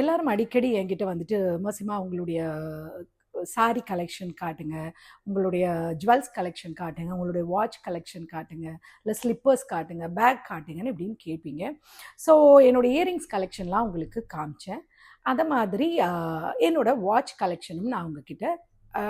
எல்லாரும் அடிக்கடி என்கிட்ட வந்துட்டு மசிமா உங்களுடைய சாரி கலெக்ஷன் காட்டுங்க. உங்களுடைய ஜுவல்ஸ் கலெக்ஷன் காட்டுங்க. உங்களுடைய வாட்ச் கலெக்ஷன் காட்டுங்க. இல்லை ஸ்லிப்பர்ஸ் காட்டுங்க. பேக் காட்டுங்கன்னு இப்படின்னு கேட்பீங்க. ஸோ என்னோட இயரிங்ஸ் கலெக்ஷன்லாம் உங்களுக்கு காமிச்சேன். அதை மாதிரி என்னோடய வாட்ச் கலெக்ஷனும் நான் உங்ககிட்ட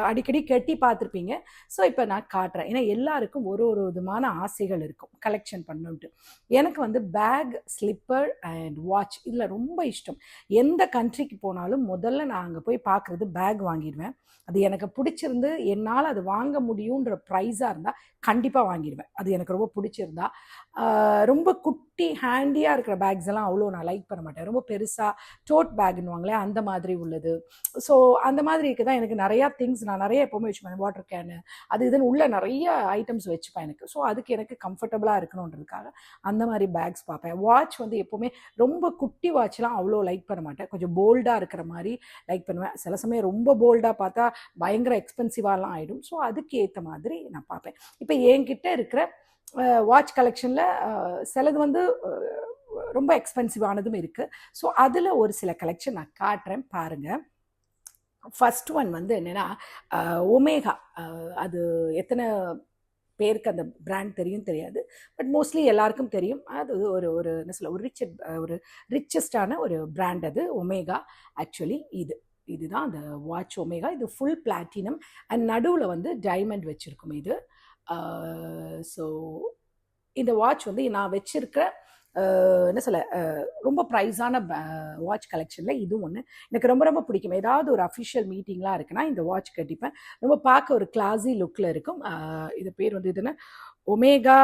அடிக்கடி கட்டி பார்த்துருப்பீங்க. ஸோ இப்போ நான் காட்டுறேன். ஏன்னா எல்லாருக்கும் ஒரு ஒரு விதமான ஆசைகள் இருக்கும். கலெக்ஷன் பண்ணுன்ட்டு. எனக்கு வந்து பேக் ஸ்லிப்பர் அண்ட் வாட்ச் இதில் ரொம்ப இஷ்டம். எந்த கண்ட்ரிக்கு போனாலும் முதல்ல நான் அங்கே போய் பார்க்குறது பேக் வாங்கிடுவேன். அது எனக்கு பிடிச்சிருந்து என்னால் அது வாங்க முடியுன்ற ப்ரைஸாக இருந்தால் கண்டிப்பாக வாங்கிடுவேன். அது எனக்கு ரொம்ப பிடிச்சிருந்தா. ரொம்ப குட்டி ஹேண்டியாக இருக்கிற பேக்ஸ் எல்லாம் அவ்வளோ நான் லைக் பண்ண மாட்டேன். ரொம்ப பெருசாக டோட் பேக்னுவாங்களே அந்த மாதிரி உள்ளது. ஸோ அந்த மாதிரி இருக்க தான் எனக்கு நிறையா திங்ஸ் நான் நிறைய எப்போவுமே வச்சுப்பேன். வாட்டர் கேனு அது இதுன்னு உள்ள நிறைய ஐட்டம்ஸ் வச்சுப்பேன் எனக்கு. ஸோ அதுக்கு எனக்கு கம்ஃபர்டபுளாக இருக்கணுன்றதுக்காக அந்த மாதிரி பேக்ஸ் பார்ப்பேன். வாட்ச் வந்து எப்போவுமே ரொம்ப குட்டி வாட்ச்லாம் அவ்வளோ லைக் பண்ண மாட்டேன். கொஞ்சம் போல்டாக இருக்கிற மாதிரி லைக் பண்ணுவேன். சில சமயம் ரொம்ப போல்டாக பார்த்தா பயங்கர எக்ஸ்பென்சிவாலாம் ஆகிடும் ஸோ அதுக்கு ஏற்ற மாதிரி நான் பார்ப்பேன். இப்போ என்கிட்ட இருக்கிற வாட்ச் கலெக்ஷனில் சிலது வந்து ரொம்ப எக்ஸ்பென்சிவானதும் இருக்குது ஸோ அதில் ஒரு சில கலெக்ஷன் நான் காட்டுறேன். பாருங்கள் ஃபர்ஸ்ட் ஒன் வந்து என்னென்னா ஒமேகா. அது எத்தனை பேருக்கு அந்த பிராண்ட் தெரியும் தெரியாது. பட் மோஸ்ட்லி எல்லாருக்கும் தெரியும். அது ஒரு ஒரு என்ன சொல்ல ஒரு ரிச் ஒரு ரிச்சஸ்டான ஒரு பிராண்ட் அது ஒமேகா. ஆக்சுவலி இது இதுதான் அந்த வாட்ச் ஒமேகா. இது ஃபுல் பிளாட்டினம் அண்ட் நடுவில் வந்து டைமண்ட் வச்சுருக்கும் இது. ஸோ இந்த வாட்ச் வந்து நான் வச்சிருக்க என்ன சொல்ல ரொம்ப ப்ரைஸான வாட்ச் கலெக்ஷனில் இதுவும் ஒன்று எனக்கு ரொம்ப ரொம்ப பிடிக்கும். ஏதாவது ஒரு அஃபிஷியல் மீட்டிங்லாம் இருக்குன்னா இந்த வாட்ச் கட்டிப்பேன் ரொம்ப பார்க்க ஒரு கிளாஸி லுக்கில் இருக்கும். இது பேர் வந்து இதுன்னு ஒமேகா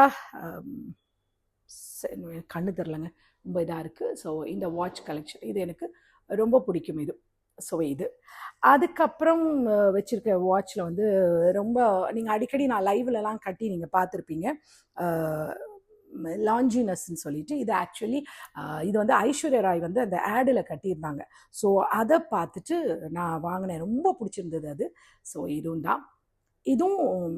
கண்ணு தெரிலங்க ரொம்ப இதாக இருக்குது ஸோ இந்த வாட்ச் கலெக்ஷன் இது எனக்கு ரொம்ப பிடிக்கும் இது. ஸோ இது அதுக்கப்புறம் வச்சுருக்க வாட்சில் வந்து ரொம்ப நீங்கள் அடிக்கடி நான் லைவ்லலாம் கட்டி நீங்கள் பார்த்துருப்பீங்க லாஞ்சினஸ்ன்னு சொல்லிட்டு இது ஆக்சுவலி இது வந்து ஐஸ்வர்யா ராய் வந்து அந்த ஆடில் கட்டியிருந்தாங்க. ஸோ அதை பார்த்துட்டு நான் வாங்கினேன். ரொம்ப பிடிச்சிருந்தது அது. ஸோ இதுவும் தான். இதுவும்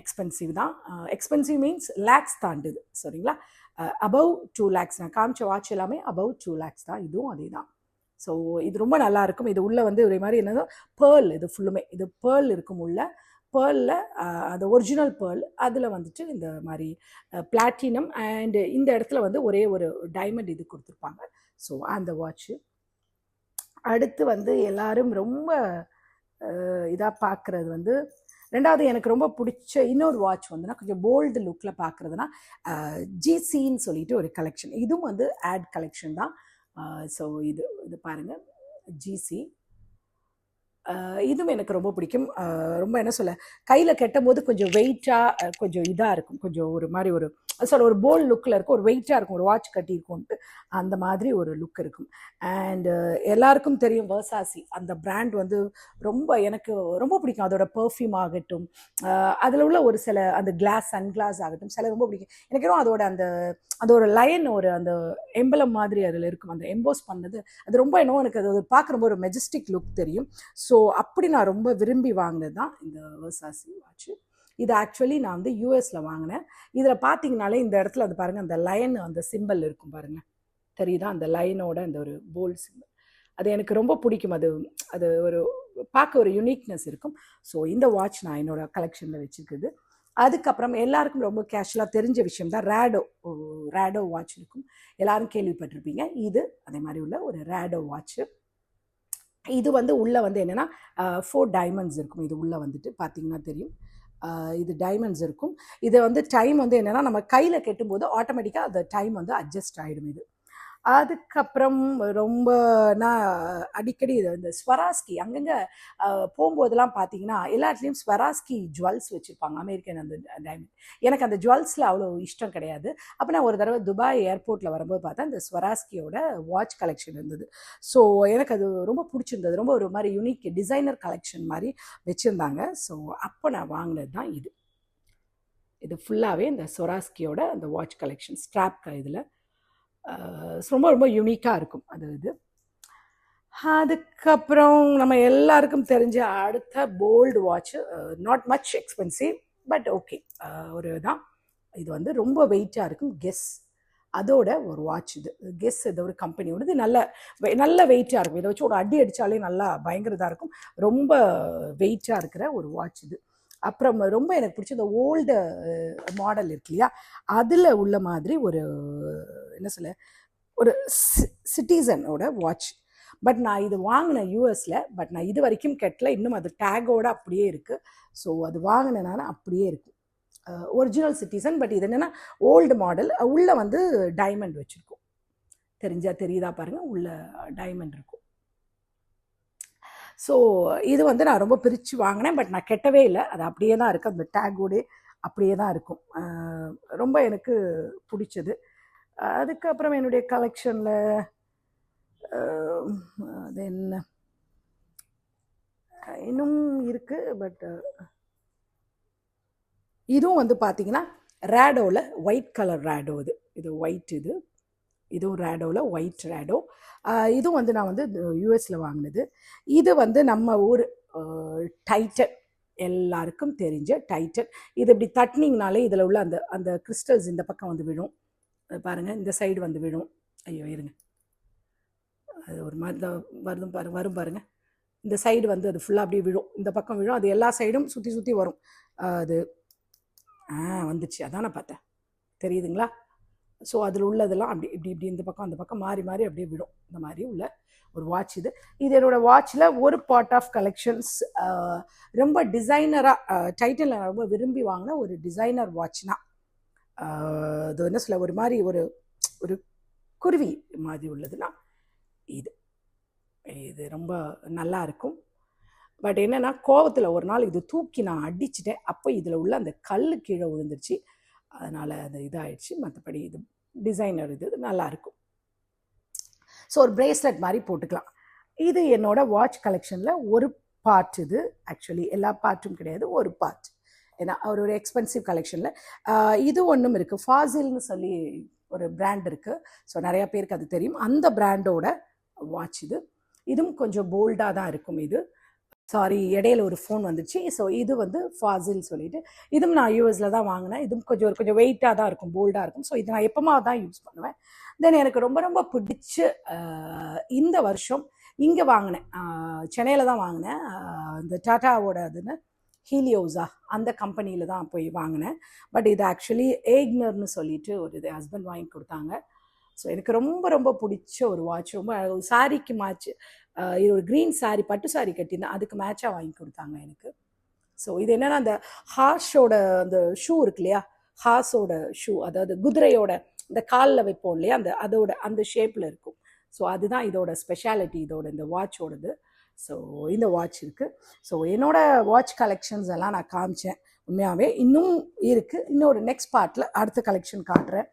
எக்ஸ்பென்சிவ் தான். எக்ஸ்பென்சிவ் மீன்ஸ் லேக்ஸ் தாண்டுது. சரிங்களா? அபவ் டூ லேக்ஸ் நான் காமிச்ச வாட்ச் எல்லாமே அபவ் டூ லேக்ஸ் தான். இதுவும் அதே தான் ஸோ இது ரொம்ப நல்லா இருக்கும். இது உள்ளே வந்து ஒரே மாதிரி என்னதோ? பேர்ல் இது ஃபுல்லுமே இது பேர்ல் இருக்கும் உள்ள. பேர்லில் அது ஒரிஜினல் பேர்ல் அதில் வந்துட்டு இந்த மாதிரி பிளாட்டினம் அண்டு இந்த இடத்துல வந்து ஒரே ஒரு டைமண்ட் இது கொடுத்துருப்பாங்க. ஸோ அந்த வாட்ச்சு அடுத்து வந்து எல்லாரும் ரொம்ப இதாக பார்க்குறது வந்து ரெண்டாவது எனக்கு ரொம்ப பிடிச்ச இன்னொரு வாட்ச் வந்துன்னா கொஞ்சம் போல்டு லுக்கில் பார்க்குறதுனா ஜிசின்னு சொல்லிட்டு ஒரு கலெக்ஷன் இதுவும் வந்து ஆட் கலெக்ஷன் தான். ஸோ இது இது பாருங்கள் ஜிசி இதுவும் எனக்கு ரொம்ப பிடிக்கும். ரொம்ப என்ன சொல்ல கையில் கெட்டும் போது கொஞ்சம் வெயிட்டாக கொஞ்சம் இதாக இருக்கும். கொஞ்சம் ஒரு மாதிரி ஒரு சொல்ல ஒரு போல் லுக்கில் இருக்கும் ஒரு வெயிட்டாக இருக்கும். ஒரு வாட்ச் கட்டியிருக்கும்ட்டு அந்த மாதிரி ஒரு லுக் இருக்கும். அண்டு uh, எல்லாருக்கும் தெரியும் வர்சாசி அந்த பிராண்ட் வந்து ரொம்ப எனக்கு ரொம்ப பிடிக்கும். அதோட பெர்ஃப்யூம் ஆகட்டும் uh, அதில் உள்ள ஒரு சில அந்த கிளாஸ் சன் கிளாஸ் ஆகட்டும் சில ரொம்ப பிடிக்கும். எனக்கு இன்னும் அதோட அந்த அந்த ஒரு லயன் ஒரு அந்த எம்பலம் மாதிரி அதில் இருக்கும். அந்த எம்போஸ் பண்ணது. அது ரொம்ப என்னவோ எனக்கு அது பார்க்குறப்போ ஒரு மெஜஸ்டிக் லுக் தெரியும். ஸோ அப்படி நான் ரொம்ப விரும்பி வாங்கினது தான் இந்த வர்சாசி வாட்ச் இது ஆக்சுவலி நான் வந்து யூஎஸில் வாங்கினேன். இதில் பார்த்தீங்கனாலே இந்த இடத்துல அது பாருங்கள் அந்த லைன் அந்த சிம்பிள் இருக்கும் பாருங்கள் தெரியுதா? அந்த லைனோட அந்த ஒரு போல் சிம்பிள் அது எனக்கு ரொம்ப பிடிக்கும். அது அது ஒரு பார்க்க ஒரு யுனிக்னஸ் இருக்கும். ஸோ இந்த வாட்ச் நான் என்னோடய கலெக்ஷனில் வச்சுருக்குது. அதுக்கப்புறம் எல்லாருக்கும் ரொம்ப கேஷுவலாக தெரிஞ்ச விஷயம் தான் ரேடோ ரேடோ வாட்ச் இருக்கும். எல்லாரும் கேள்விப்பட்டிருப்பீங்க. இது அதே மாதிரி உள்ள ஒரு ரேடோ வாட்ச்சு இது வந்து உள்ளே வந்து என்னென்னா ஃபோர் டைமண்ட்ஸ் இருக்கும். இது உள்ளே வந்துட்டு பார்த்தீங்கன்னா தெரியும். இது டைமண்ட்ஸ் இருக்கும். இது வந்து டைம் வந்து என்னென்னா நம்ம கையில் கெட்டும்போது ஆட்டோமேட்டிக்காக அந்த டைம் வந்து அட்ஜஸ்ட் ஆகிடும் இது. அதுக்கப்புறம் ரொம்ப நான் அடிக்கடி இது இந்த ஸ்வராஸ்கி அங்கங்கே போகும்போதெல்லாம் பார்த்தீங்கன்னா எல்லா இடத்துலையும் ஸ்வராஸ்கி ஜுவல்ஸ் வச்சுருப்பாங்க அமெரிக்கன் அந்த டைமண்ட் எனக்கு அந்த ஜுவல்ஸில் அவ்வளோ இஷ்டம் கிடையாது. அப்போ நான் ஒரு தடவை துபாய் ஏர்போர்ட்டில் வரும்போது பார்த்தா அந்த ஸ்வராஸ்கியோட வாட்ச் கலெக்ஷன் இருந்தது. ஸோ எனக்கு அது ரொம்ப பிடிச்சிருந்தது. ரொம்ப ஒரு மாதிரி யுனிக் டிசைனர் கலெக்ஷன் மாதிரி வச்சுருந்தாங்க. ஸோ அப்போ நான் வாங்கினது தான் இது. இது ஃபுல்லாகவே இந்த சொராஸ்கியோட அந்த வாட்ச் கலெக்ஷன் ஸ்ட்ராப் இதில் ரொம்ப ரொம்ப யூனிக்காக இருக்கும். அது இது. அதுக்கப்புறம் நம்ம எல்லாருக்கும் தெரிஞ்ச அடுத்த bold watch not much expensive but okay ஒரு தான் இது வந்து ரொம்ப வெயிட்டாக இருக்கும். கெஸ் அதோட ஒரு வாட்ச் இது. கெஸ் இது ஒரு கம்பெனியோட இது நல்ல வெ- நல்ல வெயிட்டாக இருக்கும். இதை வச்சு ஒரு அடி அடித்தாலே நல்லா பயங்கரதாக இருக்கும். ரொம்ப வெயிட்டாக இருக்கிற ஒரு வாட்ச் இது. அப்புறம் ரொம்ப எனக்கு பிடிச்ச இந்த ஓல்டு மாடல் இருக்கு இல்லையா? அதில் உள்ள மாதிரி ஒரு என்ன சொல்ல ஒரு சிட்டிசனோட வாட்ச். பட் நான் இது வாங்கினேன் யூஎஸில் பட் நான் இது வரைக்கும் கெட்டல. இன்னும் அது டேகோட அப்படியே இருக்குது ஸோ அது வாங்கினனால அப்படியே இருக்கும் ஒரிஜினல் சிட்டிசன் பட் இது என்னென்னா ஓல்டு மாடல். உள்ளே வந்து டைமண்ட் வச்சுருக்கோம். தெரிஞ்சால் தெரியுதா பாருங்கள் உள்ள டைமண்ட் இருக்கும். ஸோ இது வந்து நான் ரொம்ப பிரித்து வாங்கினேன் பட் நான் கெட்டவே இல்லை. அது அப்படியே தான் இருக்குது அந்த டேகோடு அப்படியே தான் இருக்கும். ரொம்ப எனக்கு பிடிச்சது. அதுக்கப்புறம் என்னுடைய கலெக்ஷனில் அது என்ன? இன்னும் இருக்குது பட் இதுவும் வந்து பார்த்தீங்கன்னா ரேடோவில் ஒயிட் கலர் ரேடோ இது இது ஒயிட் இது. இதுவும் ரேடோவில் ஒயிட் ரேடோ இதுவும் வந்து நான் வந்து யூஎஸில் வாங்கினது. இது வந்து நம்ம ஊர் டைட்டன் எல்லாருக்கும் தெரிஞ்ச டைட்டன் இது இப்படி தட்டினீங்கனாலே இதில் உள்ள அந்த அந்த கிறிஸ்டல்ஸ் இந்த பக்கம் வந்து விழும். பாருங்கள் இந்த சைடு வந்து விழும். ஐயோ இருங்க. அது ஒரு மாதிரி வரும் பாரு வரும் பாருங்கள் இந்த சைடு வந்து அது ஃபுல்லாக அப்படியே விழும். இந்த பக்கம் விழும். அது எல்லா சைடும் சுற்றி சுற்றி வரும். அது ஆ வந்துச்சு. அதான் நான் பார்த்தேன். தெரியுதுங்களா? ஸோ அதில் உள்ளதெல்லாம் அப்படி இப்படி இப்படி இந்த பக்கம் அந்த பக்கம் மாறி மாறி அப்படியே விடும். இந்த மாதிரி உள்ள ஒரு வாட்ச் இது. இது என்னோடய வாட்சில் ஒரு பார்ட் ஆஃப் கலெக்ஷன்ஸ் ரொம்ப டிசைனராக டைட்டில் நான் ரொம்ப விரும்பி வாங்கின ஒரு டிசைனர் வாட்ச்னா அது என்ன சொல்ல ஒரு மாதிரி ஒரு ஒரு குருவி மாதிரி உள்ளதுன்னா இது. இது ரொம்ப நல்லா இருக்கும். பட் என்னென்னா கோவத்தில் ஒரு நாள் இது தூக்கி நான் அடிச்சிட்டேன். அப்போ இதில் உள்ள அந்த கல் கீழே விழுந்துருச்சு. அதனால் அது இதாகிடுச்சு மற்றபடி இது டிசைனர் இது நல்லாயிருக்கும் ஸோ ஒரு ப்ரேஸ்லெட் மாதிரி போட்டுக்கலாம். இது என்னோடய வாட்ச் கலெக்ஷனில் ஒரு பார்ட் இது. ஆக்சுவலி எல்லா பார்ட்டும் கிடையாது ஒரு பார்ட் ஏன்னா ஒரு ஒரு எக்ஸ்பென்சிவ் கலெக்ஷனில் இது ஒன்றும் இருக்குது ஃபாசில்னு சொல்லி ஒரு பிராண்ட் இருக்குது ஸோ நிறையா பேருக்கு அது தெரியும். அந்த பிராண்டோட வாட்ச் இது. இதுவும் கொஞ்சம் போல்டாக தான் இருக்கும் இது. சாரி இடையில ஒரு ஃபோன் வந்துச்சு. ஸோ இது வந்து ஃபாசில் சொல்லிட்டு இதுவும் நான் யூஎஸில் தான் வாங்கினேன். இதுவும் கொஞ்சம் ஒரு கொஞ்சம் வெயிட்டாக தான் இருக்கும் போல்டாக இருக்கும். ஸோ இது நான் எப்போமா தான் யூஸ் பண்ணுவேன். தென் எனக்கு ரொம்ப ரொம்ப பிடிச்ச இந்த வருஷம் இங்கே வாங்கினேன். சென்னையில் தான் வாங்கினேன். இந்த டாட்டாவோட அதுன்னு ஹீலியோஸா அந்த கம்பெனியில் தான் போய் வாங்கினேன். பட் இது ஆக்சுவலி ஏக்னர்னு சொல்லிட்டு ஒரு இது ஹஸ்பண்ட் வாங்கி கொடுத்தாங்க. ஸோ எனக்கு ரொம்ப ரொம்ப பிடிச்ச ஒரு வாட்ச் ரொம்ப அழகு. சாரிக்கு மேட்ச் இது ஒரு க்ரீன் சாரி பட்டு சாரி கட்டியிருந்தேன் அதுக்கு மேட்சாக வாங்கி கொடுத்தாங்க எனக்கு. ஸோ இது என்னென்னா அந்த ஹார்ஷோட அந்த ஷூ இருக்கு இல்லையா? ஹார்ஸோட ஷூ அதாவது குதிரையோட இந்த காலில் வைப்போம் இல்லையா? அந்த அதோட அந்த ஷேப்பில் இருக்கும். ஸோ அதுதான் இதோட ஸ்பெஷாலிட்டி இதோட இந்த வாட்சோடது ஸோ இந்த வாட்ச் இருக்குது ஸோ என்னோட வாட்ச் கலெக்ஷன்ஸ் எல்லாம் நான் காமிச்சேன். உண்மையாகவே இன்னும் இருக்குது இன்னொரு நெக்ஸ்ட் பார்ட்டில் அடுத்த கலெக்ஷன் காட்டுறேன்.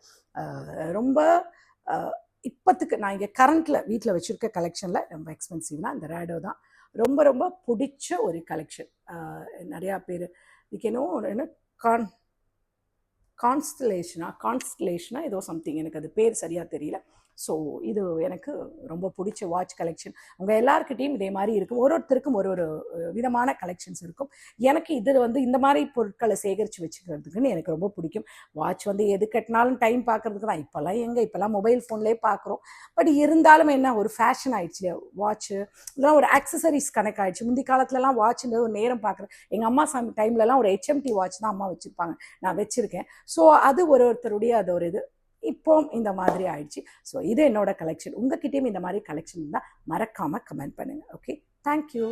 ரொம்ப இப்போத்துக்கு நான் இங்கே கரண்ட்டில் வீட்டில் வச்சுருக்க கலெக்ஷனில் ரொம்ப எக்ஸ்பென்சிவ்னால் இந்த ரேடோ தான். ரொம்ப ரொம்ப பிடிச்ச ஒரு கலெக்ஷன் நிறையா பேர் இதுக்கு என்ன கான் கான்ஸ்டலேஷனா கான்ஸ்டலேஷனா ஏதோ சம்திங் எனக்கு அது பேர் சரியாக தெரியல. ஸோ இது எனக்கு ரொம்ப பிடிச்ச வாட்ச் கலெக்ஷன் உங்கள் எல்லாருக்கிட்டேயும் இதே மாதிரி இருக்கும். ஒரு ஒருத்தருக்கும் ஒரு ஒரு விதமான கலெக்ஷன்ஸ் இருக்கும். எனக்கு இது வந்து இந்த மாதிரி பொருட்களை சேகரித்து வச்சுக்கிறதுக்குன்னு எனக்கு ரொம்ப பிடிக்கும். வாட்ச் வந்து எது கட்டினாலும் டைம் பார்க்கறதுக்கு தான். இப்போல்லாம் எங்கே? இப்போல்லாம் மொபைல் ஃபோன்லேயே பார்க்குறோம் பட் இருந்தாலும் என்ன? ஒரு ஃபேஷன் ஆயிடுச்சு. வாட்ச்சு இதெல்லாம் ஒரு ஆக்சசரிஸ் கணக்காயிடுச்சு. முந்தி காலத்துலலாம் வாட்ச்ன்றது ஒரு நேரம் பார்க்குறேன் எங்கள் அம்மா சம் டைம்லலாம் ஒரு ஹெச்எம்டி வாட்ச் தான் அம்மா வச்சுருப்பாங்க. நான் வச்சுருக்கேன். ஸோ அது ஒரு ஒருத்தருடைய அது ஒரு இது. இப்போ இந்த மாதிரி ஆயிடுச்சு. ஸோ இது என்னோட கலெக்ஷன் உங்ககிட்டயும் இந்த மாதிரி கலெக்ஷன் இருந்தால் மறக்காமல் கமெண்ட் பண்ணுங்கள் ஓகே தேங்க்யூ